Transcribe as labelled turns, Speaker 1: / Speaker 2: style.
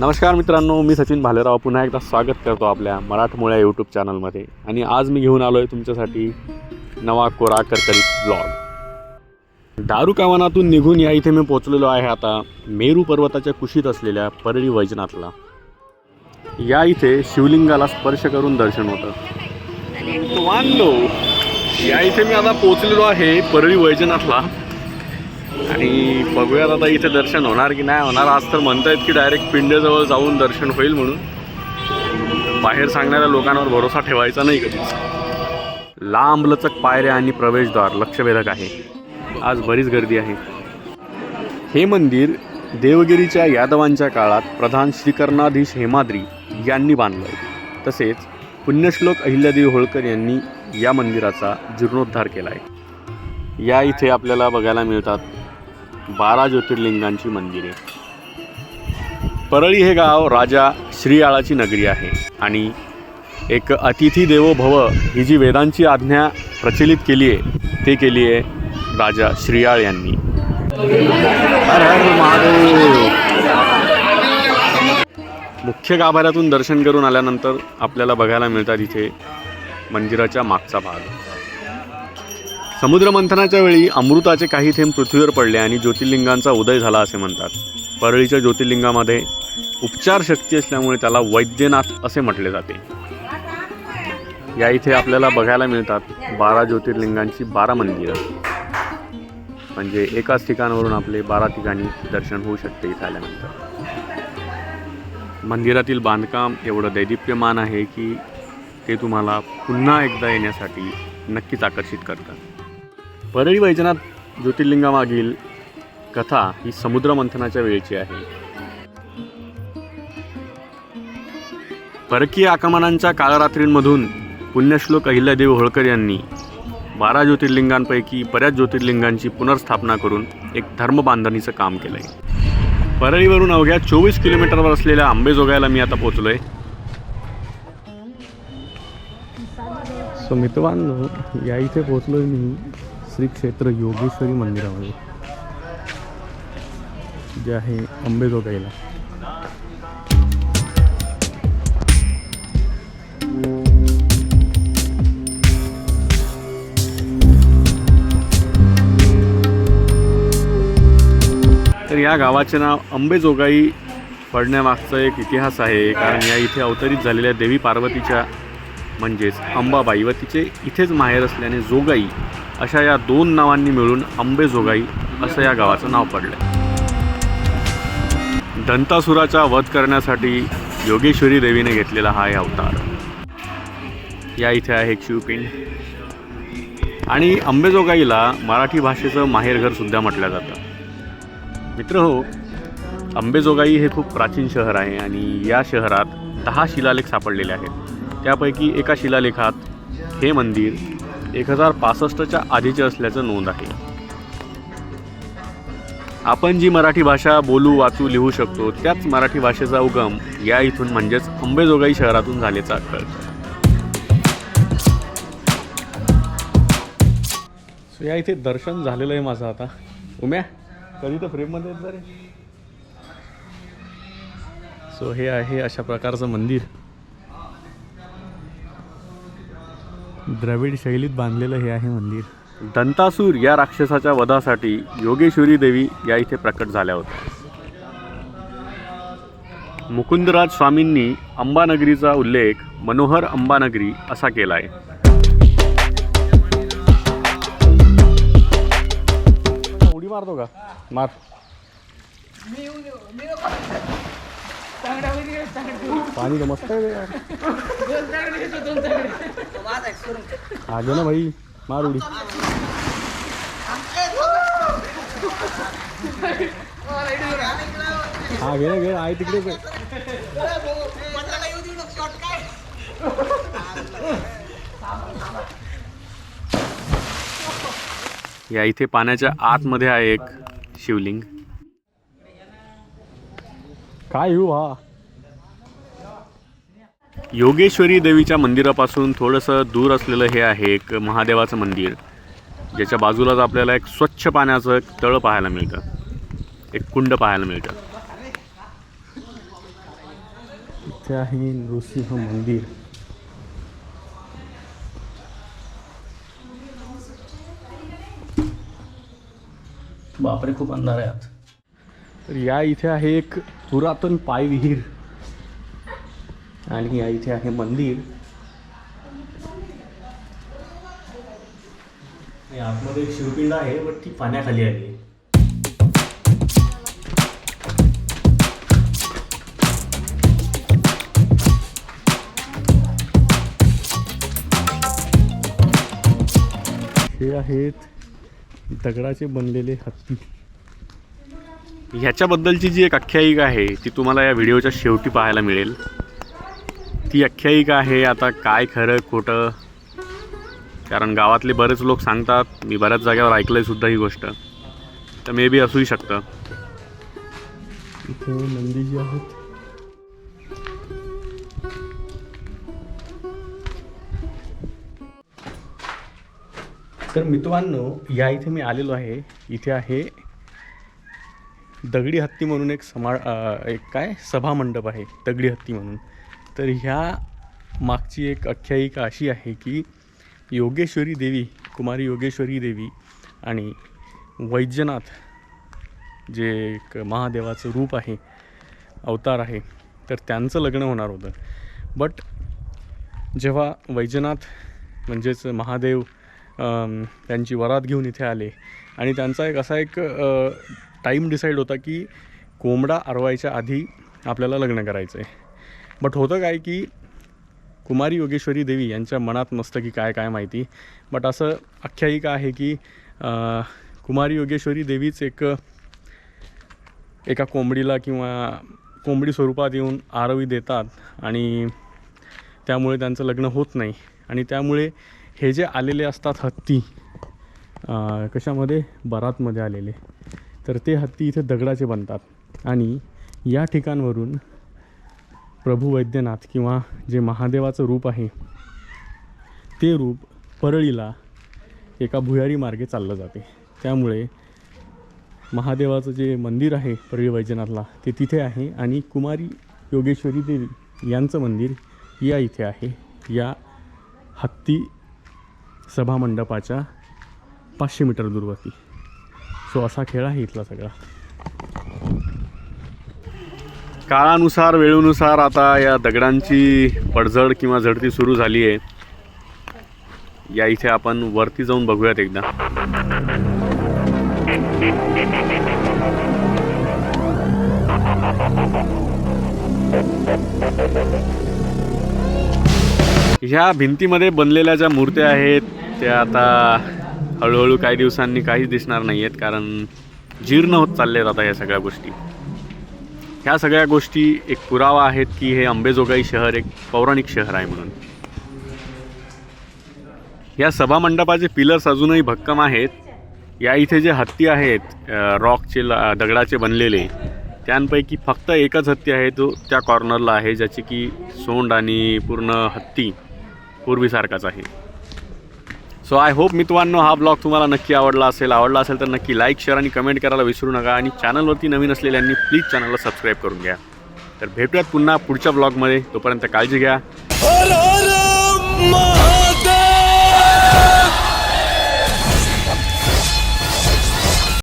Speaker 1: नमस्कार मित्रांनो मी सचिन भालेराव. पुन्हा एकदा स्वागत करतो आपल्या मराठमोळ्या यूट्यूब चॅनलमध्ये आणि आज मी घेऊन आलो आहे तुमच्यासाठी नवा कोरा करकरीत ब्लॉग दारू कामानातून निघून या इथे मी पोचलेलो आहे आता मेरू पर्वताच्या कुशीत असलेल्या परळी वैजनाथला. या इथे शिवलिंगाला स्पर्श करून दर्शन होतं. या इथे मी आता पोचलेलो आहे परळी वैजनाथला. आणि बघूयात आता इथे दर्शन होणार की नाही होणार. आज तर म्हणतायत की डायरेक्ट पिंडेजवळ जाऊन दर्शन होईल म्हणून. बाहेर सांगणाऱ्या लोकांवर भरोसा ठेवायचा नाही कधीच लांब लचक पायऱ्या आणि प्रवेशद्वार लक्षवेधक आहे. आज बरीच गर्दी आहे. हे मंदिर देवगिरीच्या यादवांच्या काळात प्रधान श्रीकर्णाधीश हेमाद्री यांनी बांधलं. आहे तसेच पुण्यश्लोक अहिल्यादेवी होळकर यांनी या मंदिराचा जीर्णोद्धार केला आहे या इथे आपल्याला बघायला मिळतात बारा ज्योतिर्लिंगांची मंदिरे. परळी हे गाव राजा श्रीयाळाची नगरी आहे आणि एक अतिथी देवो भव ही जी वेदांची आज्ञा प्रचलित केली आहे ते केली आहे राजा श्रीयाळ यांनी. महादेव. मुख्य गाभाऱ्यातून दर्शन करून आल्यानंतर आपल्याला बघायला मिळतात इथे मंदिराच्या मागचा भाग. समुद्रमंथनाच्या वेळी अमृताचे काही थेंब पृथ्वीवर पडले आणि ज्योतिर्लिंगांचा उदय झाला असे म्हणतात. परळीच्या ज्योतिर्लिंगामध्ये उपचार शक्ती असल्यामुळे त्याला वैद्यनाथ असे म्हटले जाते. या इथे आपल्याला बघायला मिळतात बारा ज्योतिर्लिंगांची बारा मंदिरं. म्हणजे एकाच ठिकाणावरून आपले बारा ठिकाणी दर्शन होऊ शकते इथे आल्यानंतर. मंदिरातील बांधकाम एवढं दैदिप्यमान आहे की ते तुम्हाला पुन्हा एकदा येण्यासाठी नक्कीच आकर्षित करतात परळी वैजनाथ ज्योतिर्लिंगामागील कथा ही समुद्रमंथनाच्या वेळेची आहे. परकीय आक्रमणांच्या काळरात्रींमधून पुण्यश्लोक अहिल्यादेवी होळकर यांनी बारा ज्योतिर्लिंगांपैकी बऱ्याच ज्योतिर्लिंगांची पुनर्स्थापना करून एक धर्मबांधणीचं काम केलं आहे परळीवरून अवघ्या चोवीस किलोमीटरवर असलेल्या आंबेजोगायला मी आता पोचलो आहे सो मित्रांनो या इथे पोचलो मी. श्री क्षेत्र योगेश्वरी मंदिरामध्ये जे आहे अंबेजोगाईला तर या गावाचे नाव अंबेजोगाई पडण्यामागचा एक इतिहास आहे कारण या इथे अवतरित झालेल्या देवी पार्वतीच्या म्हणजेच अंबाबाई व तिचे इथेच माहेर असल्याने जोगाई अशा या दोन नावांनी मिळून आंबेजोगाई असं या गावाचं नाव पडलं दंतासुराचा वध करण्यासाठी योगेश्वरी देवीने घेतलेला हा अवतार. या इथे आहे एक शिवपिंड. आणि अंबेजोगाईला मराठी भाषेचं माहेरघर सुद्धा म्हटलं जातं. मित्र हो अंबेजोगाई हे खूप प्राचीन शहर आहे आणि या शहरात दहा शिलालेख सापडलेले आहेत. त्यापैकी एका शिलालेखात हे मंदिर एक हजार पासष्टच्या आधीचे असल्याचं नोंद आहे. आपण जी मराठी भाषा बोलू वाचू लिहू शकतो त्याच मराठी भाषेचा उगम या इथून म्हणजेच अंबेजोगाई शहरातून झाल्याचा कळतं. सो या इथे दर्शन झालेलं आहे माझं आता. उम्या कधी तर फ्रेममध्ये येत रे. सो हे आहे अशा प्रकारचं मंदिर. द्रविड शैलीत बांधलेलं हे आहे मंदिर. दंतासूर या राक्षसाच्या वधासाठी योगेश्वरी देवी या इथे प्रकट झाल्या होत्या. मुकुंदराज स्वामींनी अंबानगरीचा उल्लेख मनोहर अंबानगरी असा केला आहे. उडी मारतो का? मार. पाणी तर मस्त आहे यार. आगे ना भाई मार उडी. हा घे ना घे आहे तिकडे या इथे पाण्याच्या आतमध्ये आहे एक शिवलिंग. काय येऊ हा. योगेश्वरी देवीच्या मंदिरापासून थोडंसं दूर असलेलं हे आहे एक महादेवाचं मंदिर. ज्याच्या बाजूलाच आपल्याला एक स्वच्छ पाण्याचं एक तळ पाहायला मिळतं. एक कुंड पाहायला मिळतं. इथे आहे नृसिंह मंदिर.
Speaker 2: बापरे खूप अंधार आहे आत
Speaker 1: तर या इथे आहे एक पुरातन पायविहीर. आणि या इथे आहे मंदिर. आतमध्ये एक शिवपिंड आहे पण ती पाण्याखाली आली आहे. हे आहेत दगडाचे बनलेले हत्ती. ह्याच्याबद्दलची जी एक आख्यायिका आहे ती तुम्हाला या व्हिडिओच्या शेवटी पाहायला मिळेल. ती आख्यायिका आहे आता काय खरं खोटं. कारण गावातले बरेच लोक सांगतात मी बऱ्याच जागेवर ऐकलं आहे सुद्धा ही गोष्ट. तर मे बी असूही शकतं. इथे नंदीजी आहेत. तर मित्रांनो या इथे मी आलेलो आहे. इथे आहे दगडी हत्ती म्हणून एक समा एक काय? सभा मंडप आहे दगडी हत्ती म्हणून. तर ह्या मागची एक आख्यायिका अशी आहे की योगेश्वरी देवी कुमारी योगेश्वरी देवी आणि वैद्यनाथ जे एक महादेवाचं रूप आहे अवतार आहे तर त्यांचं लग्न होणार होतं. बट जेव्हा वैजनाथ म्हणजेच महादेव त्यांची वरात घेऊन इथे आले आणि त्यांचा एक असा एक टाईम डिसाईड होता की कोंबडा आरवायच्या आधी आपल्याला लग्न करायचं आहे बट होतं काय की कुमारी योगेश्वरी देवी यांच्या मनात नसतं की काय काय माहिती. बट असं आख्यायिका आहे की कुमारी योगेश्वरी देवीच एक एका कोंबडीला किंवा कोंबडी स्वरूपात येऊन आरवी देतात आणि त्यामुळे त्यांचं लग्न होत नाही. आणि त्यामुळे हे जे आलेले असतात हत्ती कशामध्ये? बरातमध्ये आलेले. तर ते हत्ती इथे दगडाचे बनतात. आणि या ठिकाणवरून प्रभू वैद्यनाथ किंवा जे महादेवाचं रूप आहे ते रूप परळीला एका भुयारी मार्गे चाललं जाते. त्यामुळे महादेवाचं जे मंदिर आहे परळी वैजनाथला ते तिथे आहे आणि कुमारी योगेश्वरी देवी यांचं मंदिर या इथे आहे. या हत्ती सभामंडपाच्या पाचशे मीटर दूरवरती. सो असा खेळ आहे इथला सगळा. काळानुसार वेळेनुसार आता या दगडांची पडझड किंवा झडती सुरू झाली आहे. या इथे आपण वरती जाऊन बघूयात एकदा. ह्या भिंतीमध्ये बनलेल्या ज्या मूर्त्या आहेत त्या आता हळूहळू काही दिवसांनी काहीच दिसणार नाही आहेत कारण जीर्ण होत चालले आहेत आता या सगळ्या गोष्टी. ह्या सगळ्या गोष्टी एक पुरावा आहेत की हे अंबेजोगाई शहर एक पौराणिक शहर आहे म्हणून. या सभामंडपाचे पिलर्स अजूनही भक्कम आहेत. या इथे जे हत्ती आहेत रॉकचे दगडाचे बनलेले त्यांपैकी फक्त एकच हत्ती आहे तो त्या कॉर्नरला आहे ज्याची की सोंड आणि पूर्ण हत्ती पूर्वीसारखाच आहे. सो आय होप मित्रांनो हा ब्लॉग तुम्हाला नक्की आवडला असेल. आवडला असेल तर नक्की लाईक शेअर आणि कमेंट करायला विसरू नका. आणि चॅनलवरती नवीन असलेल्यांनी प्लीज चॅनलला सबस्क्राईब करून घ्या. तर भेटूयात पुन्हा पुढच्या ब्लॉगमध्ये तोपर्यंत काळजी घ्या.
Speaker 3: हर हर